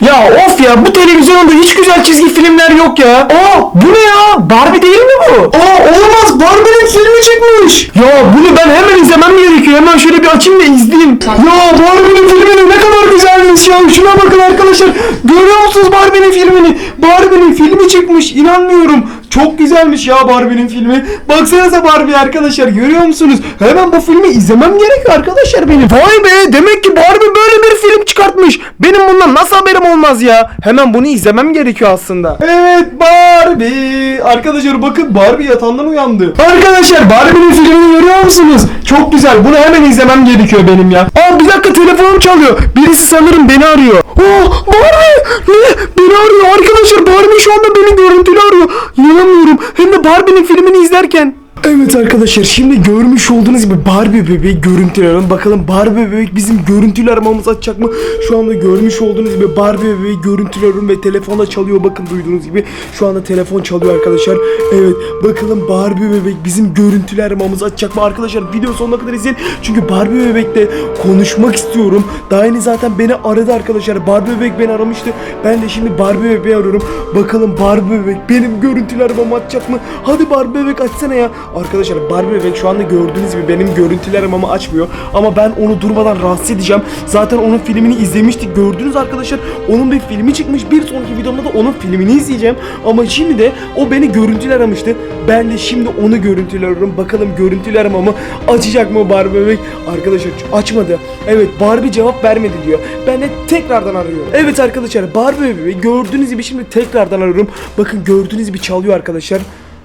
Ya of ya bu televizyonda hiç güzel çizgi filmler yok ya. Aa bu ne ya? Barbie değil mi bu? Aa olamaz Barbie'nin filmi çıkmış. Ya bunu ben hemen izlemem gerekiyor. Hemen şöyle bir açayım da izleyeyim. Ya Barbie'nin filmini ne kadar güzelmiş ya. Şuna bakın arkadaşlar. Görüyor musunuz Barbie'nin filmini? Barbie'nin filmi çıkmış. İnanmıyorum. Çok güzelmiş ya Barbie'nin filmi. Baksanıza Barbie arkadaşlar görüyor musunuz? Hemen bu filmi izlemem gerekiyor arkadaşlar benim. Vay be demek ki Barbie böyle bir film çıkartmış. Benim bundan nasıl haberim olmaz ya? Hemen bunu izlemem gerekiyor aslında. Evet Barbie. Arkadaşlar bakın Barbie yatağından uyandı. Arkadaşlar Barbie'nin filmini görüyor musunuz? Çok güzel. Bunu hemen izlemem gerekiyor benim ya. Aa bir dakika telefonum çalıyor. Birisi sanırım beni arıyor. Oh Barbie! Ne? Beni arıyor arkadaşlar. Barbie şu anda beni görüntülü arıyor. İnanamıyorum. Hem de Barbie'nin filmini izlerken. Evet arkadaşlar şimdi görmüş olduğunuz gibi Barbie bebeği görüntülüyorum. Bakalım Barbie bebek bizim görüntülü aramamızı açacak mı? Şu anda görmüş olduğunuz gibi Barbie bebeği görüntülüyorum ve telefonda çalıyor. Bakın duyduğunuz gibi şu anda telefon çalıyor arkadaşlar. Evet bakalım Barbie bebek bizim görüntülü aramamızı açacak mı? Arkadaşlar video sonuna kadar izleyin. Çünkü Barbie bebekle konuşmak istiyorum. Daha yeni zaten beni aradı arkadaşlar. Barbie bebek beni aramıştı. Ben de şimdi Barbie bebeği arıyorum. Bakalım Barbie bebek benim görüntülü aramamı açacak mı? Hadi Barbie bebek açsana ya. Arkadaşlar Barbie bebek şu anda gördüğünüz gibi benim görüntülü aramamı açmıyor. Ama ben onu durmadan rahatsız edeceğim. Zaten onun filmini izlemiştik. Gördünüz arkadaşlar. Onun bir filmi çıkmış. Bir sonraki videomda da onun filmini izleyeceğim. Ama şimdi de o beni görüntülü aramıştı. Ben de şimdi onu görüntülü arıyorum. Bakalım görüntülü aramamı açacak mı Barbie bebek? Arkadaşlar açmadı. Evet Barbie cevap vermedi diyor. Ben de tekrardan arıyorum. Evet arkadaşlar Barbie bebek gördüğünüz gibi şimdi tekrardan arıyorum. Bakın gördüğünüz gibi çalıyor arkadaşlar.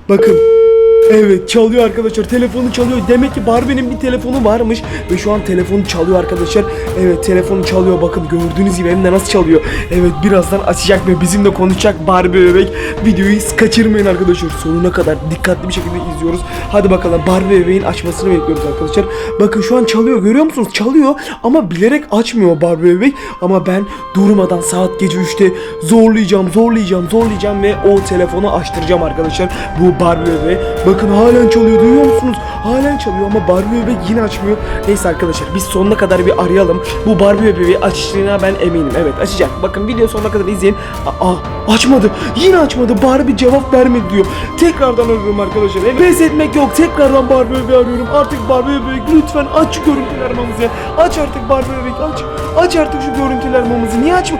Bakın. Evet çalıyor arkadaşlar. Telefonu çalıyor. Demek ki Barbie'nin bir telefonu varmış ve şu an telefonu çalıyor arkadaşlar. Evet telefonu çalıyor. Bakın gördüğünüz gibi hem de nasıl çalıyor. Evet birazdan açacak ve bizimle konuşacak Barbie bebek. Videoyu kaçırmayın arkadaşlar. Sonuna kadar dikkatli bir şekilde izliyoruz. Hadi bakalım Barbie bebeğin açmasını bekliyoruz arkadaşlar. Bakın şu an çalıyor. Görüyor musunuz? Çalıyor ama bilerek açmıyor Barbie bebek. Ama ben durmadan saat gece 3'te zorlayacağım zorlayacağım zorlayacağım ve o telefonu açtıracağım arkadaşlar. Bu Barbie bebeği bakın halen çalıyor duyuyor musunuz? Halen çalıyor ama Barbie bebek yine açmıyor. Neyse arkadaşlar biz sonuna kadar bir arayalım. Bu Barbie bebeği açtığına ben eminim. Evet açacak. Bakın video sonuna kadar izleyin. Aa açmadı. Yine açmadı. Barbie cevap vermedi diyor. Tekrardan arıyorum arkadaşlar. Evet. pes etmek yok. Tekrardan Barbie bebeği arıyorum. Artık Barbie bebek lütfen aç şu görüntüler aramamızı aç artık Barbie bebek aç. Aç artık şu görüntüler aramamızı niye açma?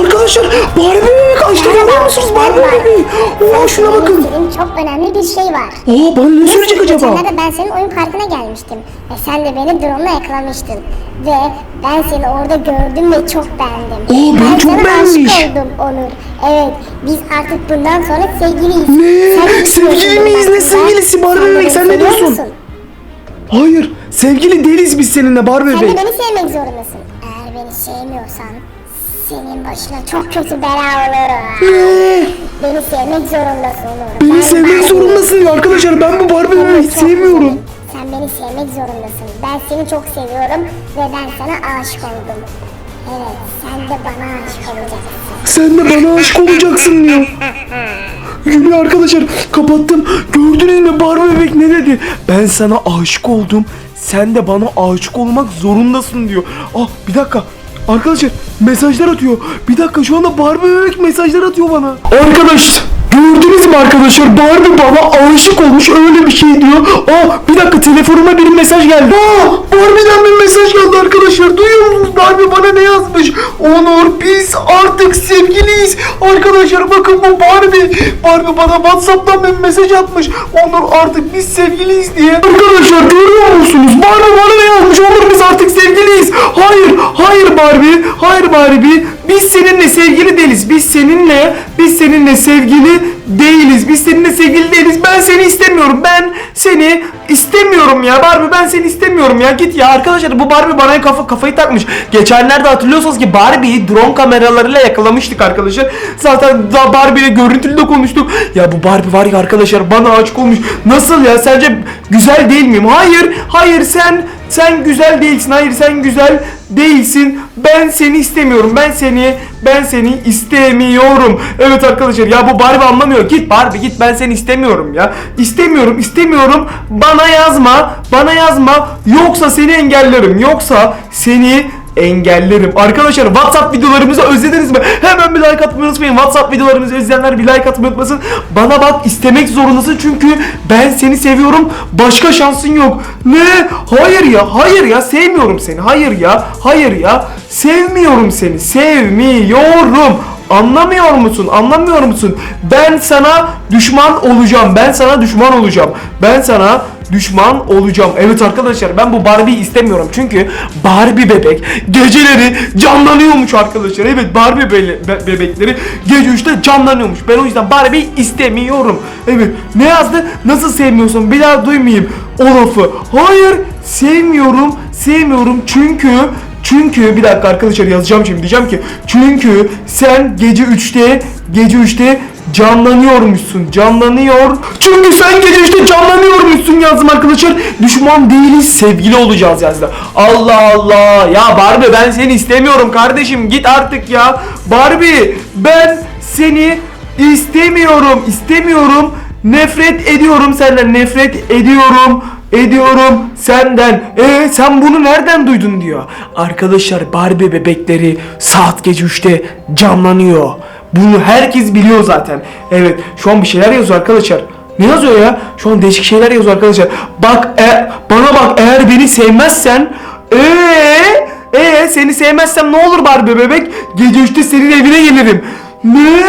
Arkadaşlar Barbie bebek açtı görüyor musunuz? Barbie bebeği. Oo şuna bakın. Çok önemli bir şey var. Aa bana ne söyleyecek acaba? Geçenlerde ben senin oyun parkına gelmiştim. Ve sen de beni drone'la yakalamıştın. Ve ben seni orada gördüm ve çok beğendim. Oo, beni ben çok sana beğenmiş. aşık oldum Onur. Evet biz artık bundan sonra sevgiliyiz. Ne? Sevgili miyiz? Ne sevgilisi? Barbie Sen bebek, sen ne diyorsun? musun? Hayır sevgili değiliz biz seninle Barbie Sen de bebek beni sevmek zorundasın. Eğer beni sevmiyorsan senin başına çok kötü bela olur. Ne? Beni sevmek zorundasın Onur. Beni Ben sevmek Barbie- zorundasın arkadaşlar ben bu Barbie Seni bebeği çok sevmiyorum. Sen beni sevmek zorundasın. Ben seni çok seviyorum ve ben sana aşık oldum. Evet, sen de bana aşık olacaksın. Sen de bana aşık olacaksın diyor. Gülüyor arkadaşlar kapattım. Gördünüz mü Barbie bebek ne dedi? Ben sana aşık oldum. Sen de bana aşık olmak zorundasın diyor. Ah bir dakika. Arkadaşlar mesajlar atıyor. Bir dakika şu anda Barbie bebek mesajlar atıyor bana. Arkadaş gördünüz mü arkadaşlar Barbie bana aşık olmuş öyle bir şey diyor. Aa bir dakika telefonuma bir mesaj geldi. Aa Barbie'den bir mesaj geldi arkadaşlar. Duyuyor musunuz Barbie bana ne yazmış? Onur biz artık sevgiliyiz. Arkadaşlar bakın bu Barbie. Barbie bana Whatsapp'tan bir mesaj atmış. Onur artık biz sevgiliyiz diye. Arkadaşlar görüyor musunuz? Barbie bana ne yazmış? Onur biz artık sevgiliyiz. Hayır, hayır Barbie. Hayır Barbie. Biz seninle sevgili değiliz. Biz seninle, biz seninle sevgili değiliz. Biz seninle sevgili değiliz. Ben seni istemiyorum. Ben seni istemiyorum ya. Barbie ben seni istemiyorum ya. Git ya arkadaşlar bu Barbie bana kafa kafayı takmış. Geçenlerde hatırlıyorsunuz ki Barbie'yi drone kameralarıyla yakalamıştık arkadaşlar. Zaten da Barbie ile görüntülü de konuştuk. Ya bu Barbie var ya arkadaşlar bana aşık olmuş. Nasıl ya? Sence güzel değil miyim? Hayır. Hayır sen sen güzel değilsin. Hayır sen güzel değilsin. Ben seni istemiyorum. Ben seni ben seni istemiyorum. Evet arkadaşlar ya bu Barbie anlamıyor. Git Barbie git ben seni istemiyorum ya. İstemiyorum istemiyorum. Bana yazma. Bana yazma. Yoksa seni engellerim. Yoksa seni engellerim. Arkadaşlar WhatsApp videolarımızı özlediniz mi? Hemen bir like atmayı unutmayın. WhatsApp videolarımızı özleyenler bir like atmayı unutmasın. Bana bak istemek zorundasın çünkü ben seni seviyorum. Başka şansın yok. Ne? Hayır ya, hayır ya sevmiyorum seni. Hayır ya, hayır ya. Sevmiyorum seni. Sevmiyorum. Anlamıyor musun? Anlamıyor musun? Ben sana düşman olacağım. Ben sana düşman olacağım. Ben sana düşman olacağım. Evet arkadaşlar ben bu Barbie'yi istemiyorum. Çünkü Barbie bebek geceleri canlanıyormuş arkadaşlar. Evet Barbie be- be- bebekleri gece 3'te canlanıyormuş. Ben o yüzden Barbie'yi istemiyorum. Evet ne yazdı? Nasıl sevmiyorsun? Bir daha duymayayım o lafı. Hayır sevmiyorum. Sevmiyorum çünkü çünkü bir dakika arkadaşlar yazacağım şimdi. Diyeceğim ki çünkü sen gece 3'te gece 3'te canlanıyormuşsun. Canlanıyor. Çünkü sen gece 3'te canlanıyormuşsun yazdım arkadaşlar. Düşman değiliz sevgili olacağız yazdı. Allah Allah. Ya Barbie ben seni istemiyorum kardeşim. Git artık ya. Barbie ben seni istemiyorum. İstemiyorum. Nefret ediyorum senden. Nefret ediyorum ediyorum senden. E sen bunu nereden duydun diyor. Arkadaşlar Barbie bebekleri saat gece 3'te canlanıyor. Bunu herkes biliyor zaten. Evet şu an bir şeyler yazıyor arkadaşlar. Ne yazıyor ya? Şu an değişik şeyler yazıyor arkadaşlar. Bak e, bana bak eğer beni sevmezsen eee ee seni sevmezsem ne olur Barbie bebek? Gece 3'te senin evine gelirim. Ne?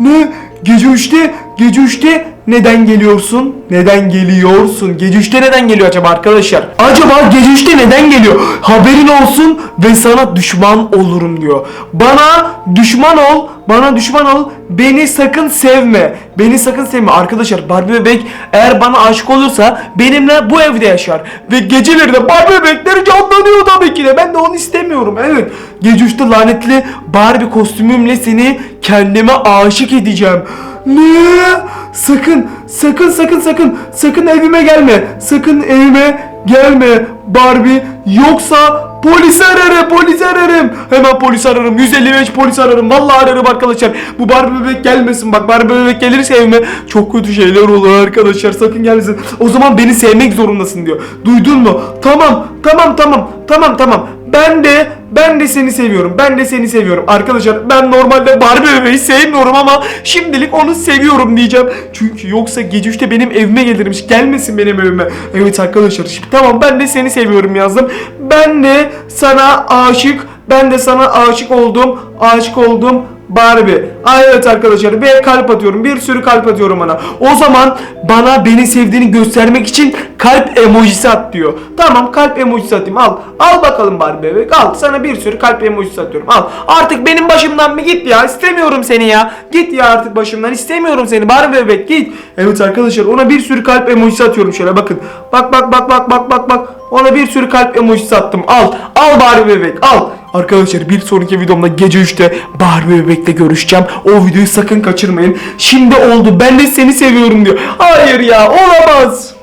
Ne? Gece 3'te gece 3'te neden geliyorsun? Neden geliyorsun? Gece 3'te neden geliyor acaba arkadaşlar? Acaba gece 3'te neden geliyor? Haberin olsun ve sana düşman olurum diyor. Bana düşman ol, bana düşman ol, beni sakın sevme. Beni sakın sevme. Arkadaşlar Barbie bebek eğer bana aşık olursa benimle bu evde yaşar. Ve geceleri de Barbie bebekleri canlanıyor tabii ki de. Ben de onu istemiyorum. Evet. Gece 3'te lanetli Barbie kostümümle seni kendime aşık edeceğim. Ne? Sakın, sakın, sakın, sakın, sakın evime gelme. Sakın evime gelme Barbie. Yoksa polis ararım, polis ararım. Hemen polis ararım. 155 polis ararım. Vallahi ararım arkadaşlar. Bu Barbie bebek gelmesin. Bak Barbie bebek gelirse evime çok kötü şeyler olur arkadaşlar. Sakın gelmesin. O zaman beni sevmek zorundasın diyor. Duydun mu? Tamam, tamam, tamam. Tamam, tamam. Ben de ben de seni seviyorum. Ben de seni seviyorum. Arkadaşlar ben normalde Barbie bebeği sevmiyorum ama şimdilik onu seviyorum diyeceğim. Çünkü yoksa gece 3'te benim evime gelirmiş. Gelmesin benim evime. Evet arkadaşlar şimdi tamam ben de seni seviyorum yazdım. Ben de sana aşık. Ben de sana aşık oldum. Aşık oldum. Barbie. Ay evet arkadaşlar bir kalp atıyorum. Bir sürü kalp atıyorum ona. O zaman bana beni sevdiğini göstermek için kalp emojisi at diyor. Tamam kalp emojisi atayım al. Al bakalım Barbie bebek al. Sana bir sürü kalp emojisi atıyorum al. Artık benim başımdan mı git ya. İstemiyorum seni ya. Git ya artık başımdan. istemiyorum seni Barbie bebek git. Evet arkadaşlar ona bir sürü kalp emojisi atıyorum şöyle bakın. Bak bak bak bak bak bak bak. Ona bir sürü kalp emojisi attım. Al. Al Barbie bebek al. Arkadaşlar bir sonraki videomda gece 3'te Barbie bebekle görüşeceğim. O videoyu sakın kaçırmayın. Şimdi oldu. Ben de seni seviyorum diyor. Hayır ya olamaz.